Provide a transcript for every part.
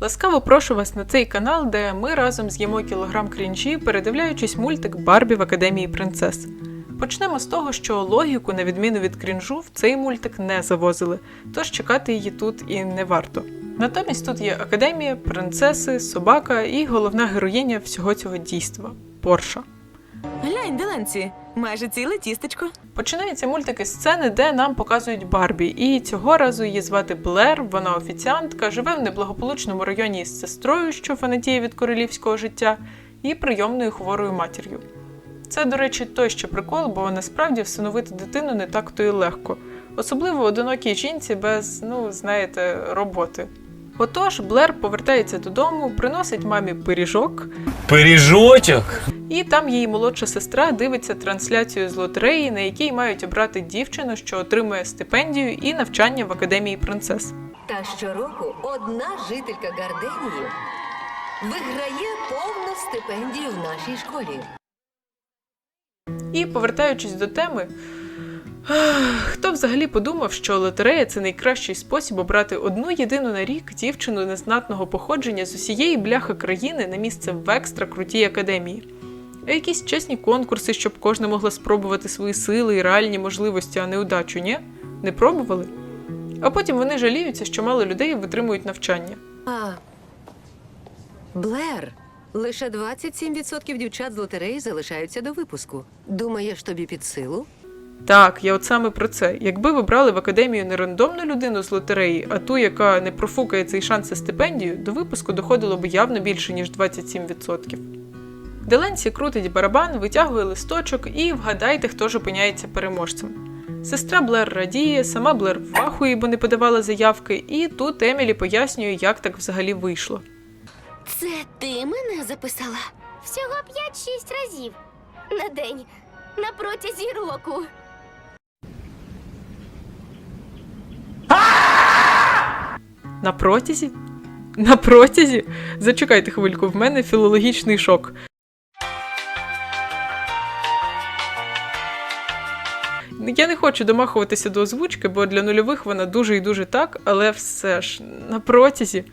Ласкаво прошу вас на цей канал, де ми разом з'їмо кілограм крінжі, передивляючись мультик Барбі в Академії принцес. Почнемо з того, що логіку, на відміну від крінжу, в цей мультик не завозили, тож чекати її тут і не варто. Натомість тут є академія, принцеси, собака і головна героїня всього цього дійства Порша. Глянь, Деленці, майже ціле тістечко. Починається мультик із сцени, де нам показують Барбі, і цього разу її звати Блер, вона офіціантка, живе в неблагополучному районі з сестрою, що фанатіє від королівського життя, і прийомною хворою матір'ю. Це, до речі, той ще прикол, бо насправді всиновити дитину не так то і легко, особливо одинокій жінці без, ну, знаєте, роботи. Отож, Блер повертається додому, приносить мамі пиріжок, Пиріжочок. І там її молодша сестра дивиться трансляцію з лотереї, на якій мають обрати дівчину, що отримує стипендію і навчання в академії принцес. Та щороку одна жителька Гарденії виграє повну стипендію в нашій школі. І повертаючись до теми, хто взагалі подумав, що лотерея це найкращий спосіб обрати одну єдину на рік дівчину незнатного походження з усієї бляха країни на місце в екстра крутій академії. А якісь чесні конкурси, щоб кожна могла спробувати свої сили і реальні можливості, а не удачу, ні? Не пробували? А потім вони жаліються, що мало людей витримують навчання. А Блер, лише 27% дівчат з лотереї залишаються до випуску. Думаєш, тобі під силу? Так, я от саме про це. Якби ви брали в академію не рандомну людину з лотереї, а ту, яка не профукає цей шанс і стипендію, до випуску доходило б явно більше, ніж 27%. Деленсі крутить барабан, витягує листочок і вгадайте, хто ж опиняється переможцем. Сестра Блер радіє, сама Блер вахує, бо не подавала заявки, і тут Емілі пояснює, як так взагалі вийшло. Це ти мене записала? Всього 5-6 разів на день на протязі року. На протязі? На протязі? Зачекайте хвильку, в мене філологічний шок. Я не хочу домахуватися до озвучки, бо для нульових вона дуже і дуже так, але все ж на протязі.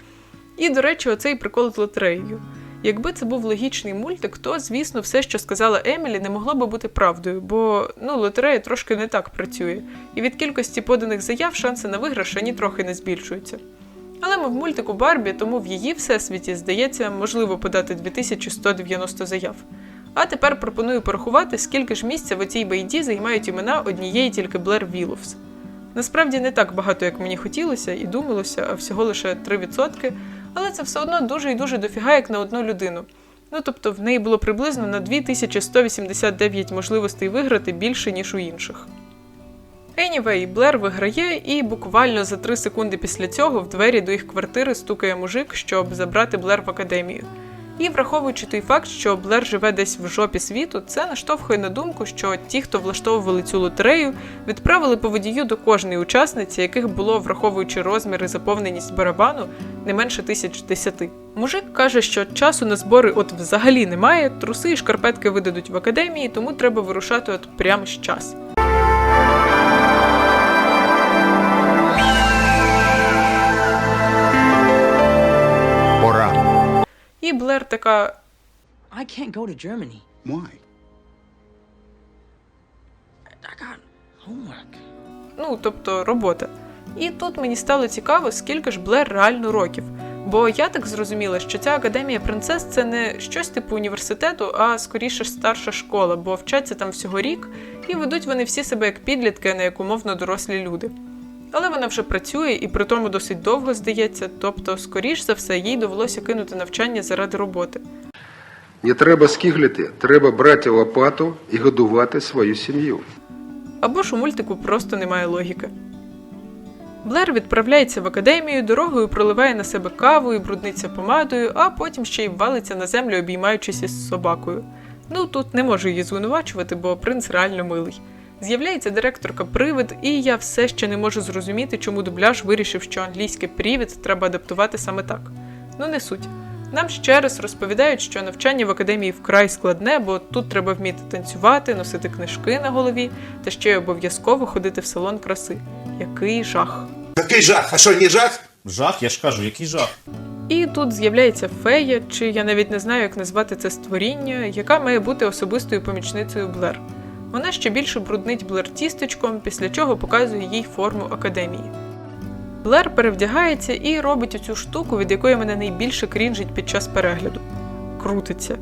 І, до речі, оцей прикол з лотереєю. Якби це був логічний мультик, то, звісно, все, що сказала Емілі, не могло би бути правдою, бо ну, лотерея трошки не так працює, і від кількості поданих заяв шанси на виграш ані трохи не збільшуються. Але ми в мультику Барбі, тому в її всесвіті, здається, можливо подати 2190 заяв. А тепер пропоную порахувати, скільки ж місця в цій байді займають імена однієї тільки Блер Віловс. Насправді не так багато, як мені хотілося і думалося, а всього лише 3%, але це все одно дуже і дуже дофіга, як на одну людину. Ну тобто в неї було приблизно на 2189 можливостей виграти більше, ніж у інших. Anyway, Блер виграє, і буквально за 3 секунди після цього в двері до їх квартири стукає мужик, щоб забрати Блер в академію. І враховуючи той факт, що Блер живе десь в жопі світу, це наштовхує на думку, що ті, хто влаштовували цю лотерею, відправили по водію до кожної учасниці, яких було, враховуючи розмір і заповненість барабану, не менше тисяч десяти. Мужик каже, що часу на збори от взагалі немає, труси і шкарпетки видадуть в академії, тому треба вирушати от прямо щас. Пора. І Блер така: I can't go to Germany. Why? I got homework. ну, тобто робота. І тут мені стало цікаво, скільки ж Блер реально років. Бо я так зрозуміла, що ця академія принцес це не щось типу університету, а скоріше старша школа, бо вчаться там всього рік, і ведуть вони всі себе як підлітки, а не як умовно дорослі люди. Але вона вже працює і при тому досить довго здається, тобто, скоріш за все, їй довелося кинути навчання заради роботи. Не треба скиглити, треба брати лопату і годувати свою сім'ю. Або ж у мультику просто немає логіки. Блер відправляється в академію, дорогою проливає на себе каву і брудниться помадою, а потім ще й валиться на землю, обіймаючись із собакою. Ну тут не можу її звинувачувати, бо принц реально милий. З'являється директорка Привид, і я все ще не можу зрозуміти, чому дубляж вирішив, що англійське привід треба адаптувати саме так. Ну не суть. Нам ще раз розповідають, що навчання в академії вкрай складне, бо тут треба вміти танцювати, носити книжки на голові та ще й обов'язково ходити в салон краси. Який жах. Який жах? А що, не жах? Жах, я ж кажу, який жах. І тут з'являється фея, чи я навіть не знаю, як назвати це створіння, яка має бути особистою помічницею Блер. Вона ще більше бруднить Блер тістечком, після чого показує їй форму академії. Блер перевдягається і робить оцю штуку, від якої мене найбільше крінжить під час перегляду. Крутиться.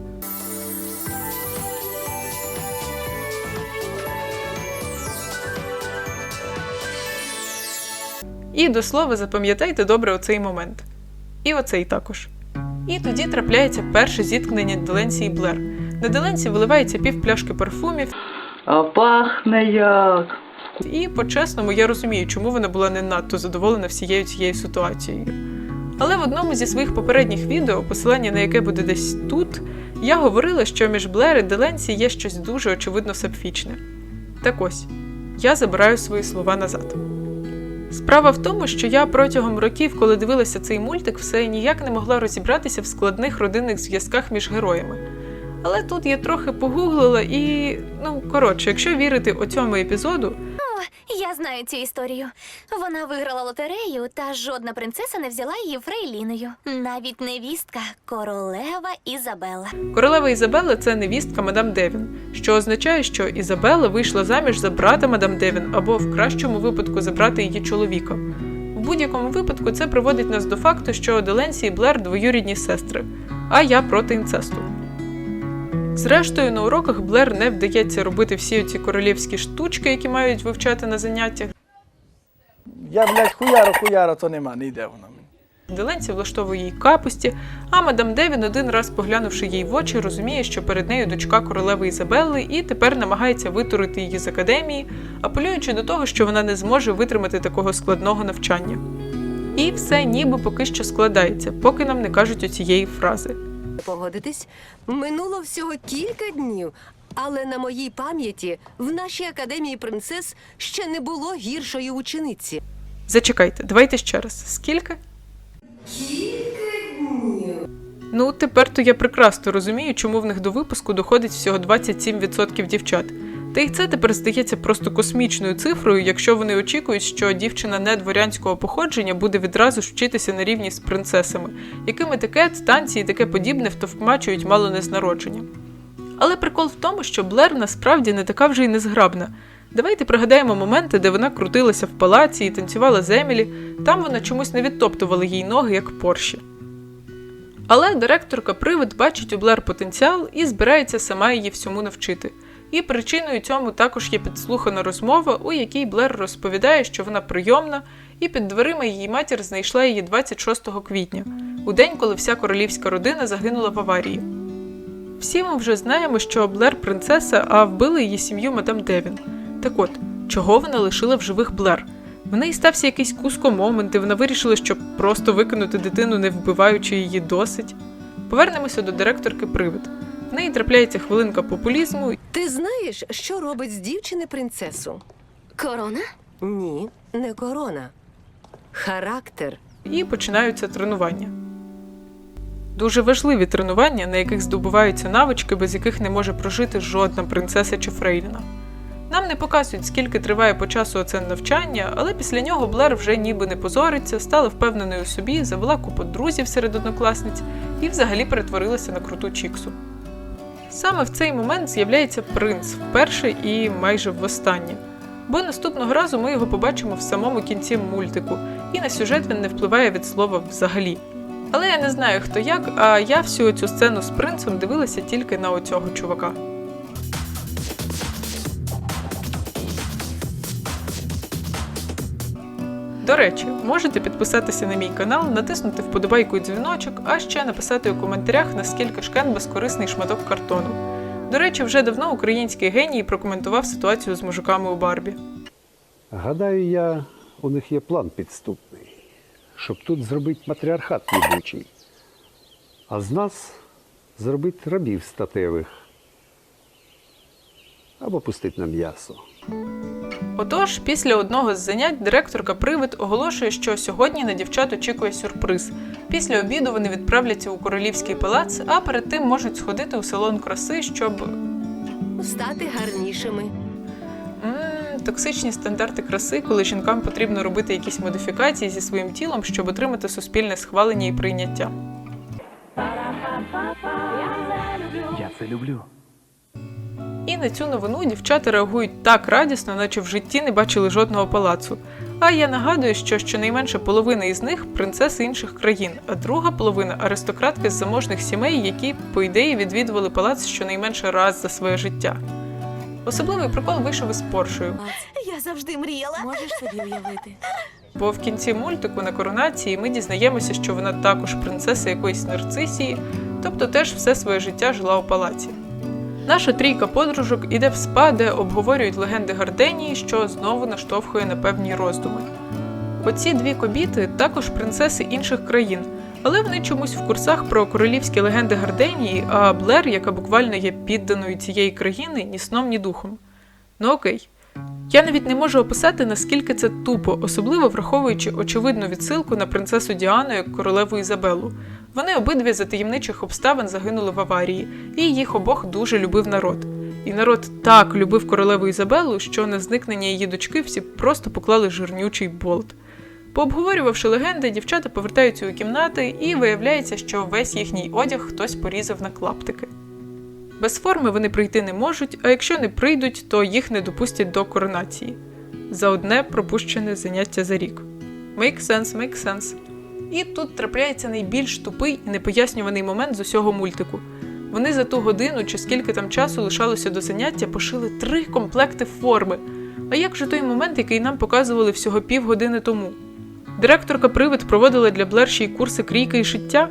І до слова запам'ятайте добре оцей момент. І оцей також. І тоді трапляється перше зіткнення Деленсі і Блер. На Деленсі виливається пів пляшки парфумів, А пахне як. і по-чесному я розумію, чому вона була не надто задоволена всією цією ситуацією. Але в одному зі своїх попередніх відео, посилання на яке буде десь тут, я говорила, що між Блер і Деленсі є щось дуже очевидно сапфічне. Так ось, я забираю свої слова назад. Справа в тому, що я протягом років, коли дивилася цей мультик, все ніяк не могла розібратися в складних родинних зв'язках між героями. Але тут я трохи погуглила і, ну коротше, якщо вірити оцьому епізоду, Я знаю цю історію. Вона виграла лотерею, та жодна принцеса не взяла її фрейліною. Навіть невістка королева Ізабелла. Королева Ізабелла це невістка мадам Девін, що означає, що Ізабелла вийшла заміж за брата мадам Девін або в кращому випадку за брата її чоловіка. В будь-якому випадку це приводить нас до факту, що Деленсі і Блер двоюрідні сестри, а я проти інцесту. Зрештою, на уроках Блер не вдається робити всі ці королівські штучки, які мають вивчати на заняттях. Я, блядь, хуяро, хуяро, то нема, не йде воно. Деленці влаштовує їй капусті, а мадам Девін, один раз поглянувши їй в очі, розуміє, що перед нею дочка королеви Ізабелли, і тепер намагається витурити її з академії, апелюючи до того, що вона не зможе витримати такого складного навчання. І все ніби поки що складається, поки нам не кажуть оцієї фрази. Погодитись, минуло всього кілька днів, але на моїй пам'яті в нашій академії принцес ще не було гіршої учениці. Зачекайте, давайте ще раз. Скільки? Кілька Ну, тепер то я прекрасно розумію, чому в них до випуску доходить всього 27% дівчат. Та й це тепер здається просто космічною цифрою, якщо вони очікують, що дівчина не дворянського походження буде відразу ж вчитися на рівні з принцесами, яким етикет, танці і таке подібне втовкмачують мало не з народження. Але прикол в тому, що Блер насправді не така вже й незграбна. Давайте пригадаємо моменти, де вона крутилася в палаці і танцювала з там вона чомусь не відтоптувала їй ноги, як Порші. Але директорка Привид бачить у Блер потенціал і збирається сама її всьому навчити. І причиною цьому також є підслухана розмова, у якій Блер розповідає, що вона прийомна, і під дверима її матір знайшла її 26 квітня, у день, коли вся королівська родина загинула в аварії. Всі ми вже знаємо, що Блер принцеса, а вбили її сім'ю мадам Девін. Так от, чого вона лишила в живих Блер? В неї стався якийсь куско момент, і вона вирішила, що просто викинути дитину, не вбиваючи її досить. Повернемося до директорки Привид. В неї трапляється хвилинка популізму, Ти знаєш, що робить з дівчини принцесу? Корона? Ні, не корона. Характер. і починаються тренування. Дуже важливі тренування, на яких здобуваються навички, без яких не може прожити жодна принцеса чи фрейліна. Нам не показують, скільки триває по часу оце навчання, але після нього Блер вже ніби не позориться, стала впевненою у собі, завела купу друзів серед однокласниць і взагалі перетворилася на круту чіксу. Саме в цей момент з'являється принц вперше і майже востаннє. Бо наступного разу ми його побачимо в самому кінці мультику, і на сюжет він не впливає від слова взагалі. Але я не знаю хто як, а я всю цю сцену з принцем дивилася тільки на оцього чувака. До речі, можете підписатися на мій канал, натиснути вподобайку і дзвіночок, а ще написати у коментарях, наскільки шкен безкорисний шматок картону. До речі, вже давно український геній прокоментував ситуацію з мужиками у Барбі. Гадаю, я, у них є план підступний, щоб тут зробити матріархат їбучий, а з нас зробити рабів статевих або пустити на м'ясо. Отож, після одного з занять директорка Привид оголошує, що сьогодні на дівчат очікує сюрприз. Після обіду вони відправляться у королівський палац, а перед тим можуть сходити у салон краси, щоб Стати гарнішими. токсичні стандарти краси, коли жінкам потрібно робити якісь модифікації зі своїм тілом, щоб отримати суспільне схвалення і прийняття. Я це люблю. І на цю новину дівчата реагують так радісно, наче в житті не бачили жодного палацу. А я нагадую, що щонайменше половина із них принцеси інших країн, а друга половина аристократки з заможних сімей, які, по ідеї, відвідували палац щонайменше раз за своє життя. Особливий прикол вийшов із Поршею, Я завжди мріяла. Можеш собі уявити. бо в кінці мультику на коронації ми дізнаємося, що вона також принцеса якоїсь нарцисії, тобто теж все своє життя жила у палаці. Наша трійка подружок іде в спа, де обговорюють легенди Гарденії, що знову наштовхує на певні роздуми. Оці дві кобіти також принцеси інших країн, але вони чомусь в курсах про королівські легенди Гарденії, а Блер, яка буквально є підданою цієї країни, ні сном, ні духом. Ну окей. Я навіть не можу описати, наскільки це тупо, особливо враховуючи очевидну відсилку на принцесу Діану як королеву Ізабелу. Вони обидві за таємничих обставин загинули в аварії, і їх обох дуже любив народ. І народ так любив королеву Ізабелу, що на зникнення її дочки всі просто поклали жирнючий болт. Пообговорювавши легенди, дівчата повертаються у кімнати, і виявляється, що весь їхній одяг хтось порізав на клаптики. Без форми вони прийти не можуть, а якщо не прийдуть, то їх не допустять до коронації. За одне пропущене заняття за рік. Make sense, make sense. І тут трапляється найбільш тупий і непояснюваний момент з усього мультику. Вони за ту годину чи скільки там часу лишалося до заняття, пошили три комплекти форми. А як же той момент, який нам показували всього півгодини тому? Директорка Привид проводила для Блер ще й курси крійки і шиття.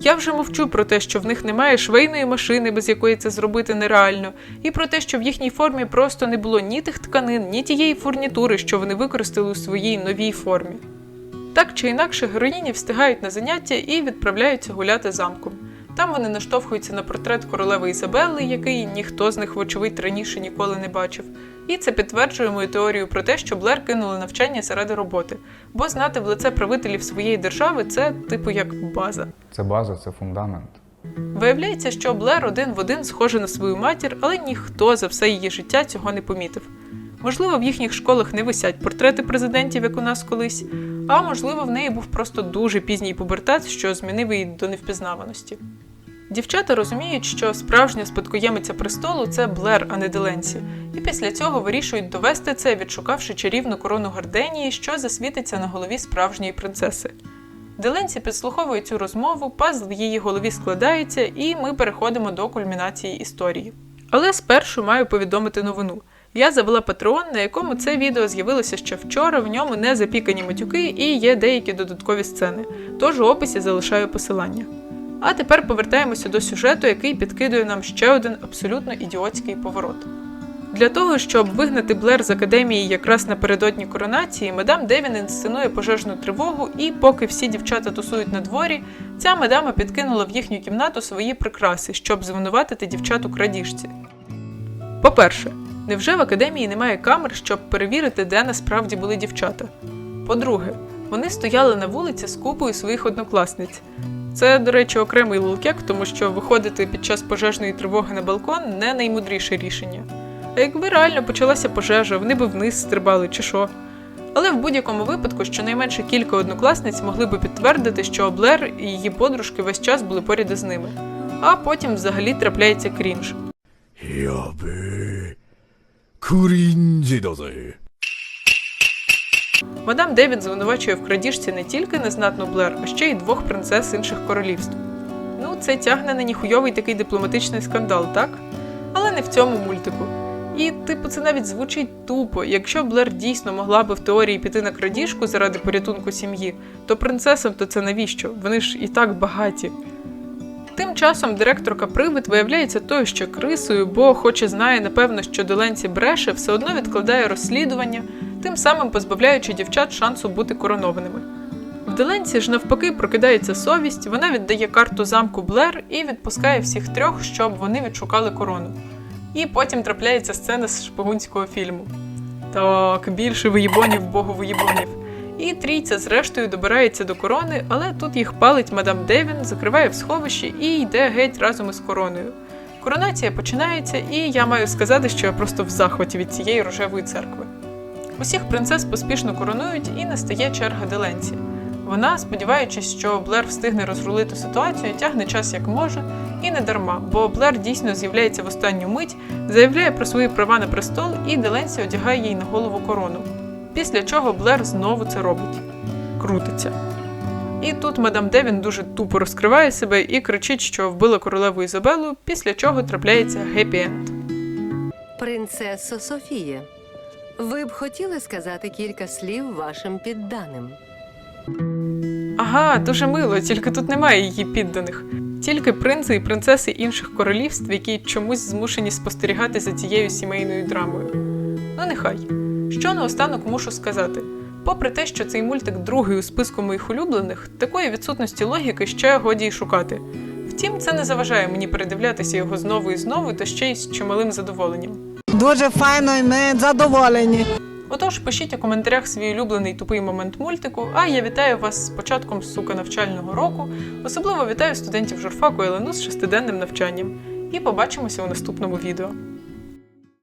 Я вже мовчу про те, що в них немає швейної машини, без якої це зробити нереально, і про те, що в їхній формі просто не було ні тих тканин, ні тієї фурнітури, що вони використали у своїй новій формі. Так чи інакше, героїні встигають на заняття і відправляються гуляти замком. Там вони наштовхуються на портрет королеви Ізабелли, який ніхто з них, вочевидь, раніше ніколи не бачив. І це підтверджує мою теорію про те, що Блер кинули навчання заради роботи, бо знати в лице правителів своєї держави це типу як база. Це база, це фундамент. Виявляється, що Блер один в один схожа на свою матір, але ніхто за все її життя цього не помітив. Можливо, в їхніх школах не висять портрети президентів, як у нас колись, а можливо, в неї був просто дуже пізній пубертат, що змінив її до невпізнаваності. Дівчата розуміють, що справжня спадкоємиця престолу це Блер, а не Деленсі, і після цього вирішують довести це, відшукавши чарівну корону Гарденії, що засвітиться на голові справжньої принцеси. Деленсі підслуховує цю розмову, пазл в її голові складається, і ми переходимо до кульмінації історії. Але спершу маю повідомити новину. Я завела патреон, на якому це відео з'явилося ще вчора, в ньому не запікані матюки і є деякі додаткові сцени, тож у описі залишаю посилання. А тепер повертаємося до сюжету, який підкидує нам ще один абсолютно ідіотський поворот. Для того, щоб вигнати Блер з академії якраз напередодні коронації, мадам Девін інсценує пожежну тривогу, і поки всі дівчата тусують на дворі, ця мадама підкинула в їхню кімнату свої прикраси, щоб звинуватити дівчат у крадіжці. По-перше, невже в академії немає камер, щоб перевірити, де насправді були дівчата? По-друге, вони стояли на вулиці з купою своїх однокласниць. Це, до речі, окремий лулкек, тому що виходити під час пожежної тривоги на балкон не наймудріше рішення. А якби реально почалася пожежа, вони би вниз стрибали чи що. Але в будь-якому випадку щонайменше кілька однокласниць могли би підтвердити, що Блер і її подружки весь час були поряд із ними. А потім взагалі трапляється крінж. や Крінжі. Мадам Девід звинувачує в крадіжці не тільки незнатну Блер, а ще й двох принцес інших королівств. Ну, це тягне на ніхуйовий такий дипломатичний скандал, так? Але не в цьому мультику. І, типу, це навіть звучить тупо. Якщо Блер дійсно могла би в теорії піти на крадіжку заради порятунку сім'ї, то принцесам то це навіщо? Вони ж і так багаті. Тим часом директорка Привид виявляється тою ще крисою, бо, хоч і знає, напевно, що Доленці бреше, все одно відкладає розслідування, тим самим позбавляючи дівчат шансу бути коронованими. В Деленці ж навпаки прокидається совість, вона віддає карту замку Блер і відпускає всіх трьох, щоб вони відшукали корону. І потім трапляється сцена з шпигунського фільму. Так, більше виїбонів богу виїбонів. І трійця зрештою добирається до корони, але тут їх палить мадам Девін, закриває в сховищі і йде геть разом із короною. Коронація починається, і я маю сказати, що я просто в захваті від цієї рожевої церкви. Усіх принцес поспішно коронують, і настає черга Деленці. Вона, сподіваючись, що Блер встигне розрулити ситуацію, тягне час як може, і не дарма, бо Блер дійсно з'являється в останню мить, заявляє про свої права на престол, і Деленсі одягає їй на голову корону. Після чого Блер знову це робить. Крутиться. І тут мадам Девін дуже тупо розкриває себе і кричить, що вбила королеву Ізабелу, після чого трапляється гепі-енд. Принцесо Софія, ви б хотіли сказати кілька слів вашим підданим? Ага, дуже мило, тільки тут немає її підданих. Тільки принци і принцеси інших королівств, які чомусь змушені спостерігати за цією сімейною драмою. Ну нехай. Що наостанок мушу сказати. Попри те, що цей мультик другий у списку моїх улюблених, такої відсутності логіки ще годі й шукати. Втім, це не заважає мені передивлятися його знову і знову, та ще й з чималим задоволенням. Дуже файно і ми задоволені. Отож, пишіть у коментарях свій улюблений тупий момент мультику. А я вітаю вас з початком сука навчального року. Особливо вітаю студентів журфаку ЛНУ з шестиденним навчанням. І побачимося у наступному відео.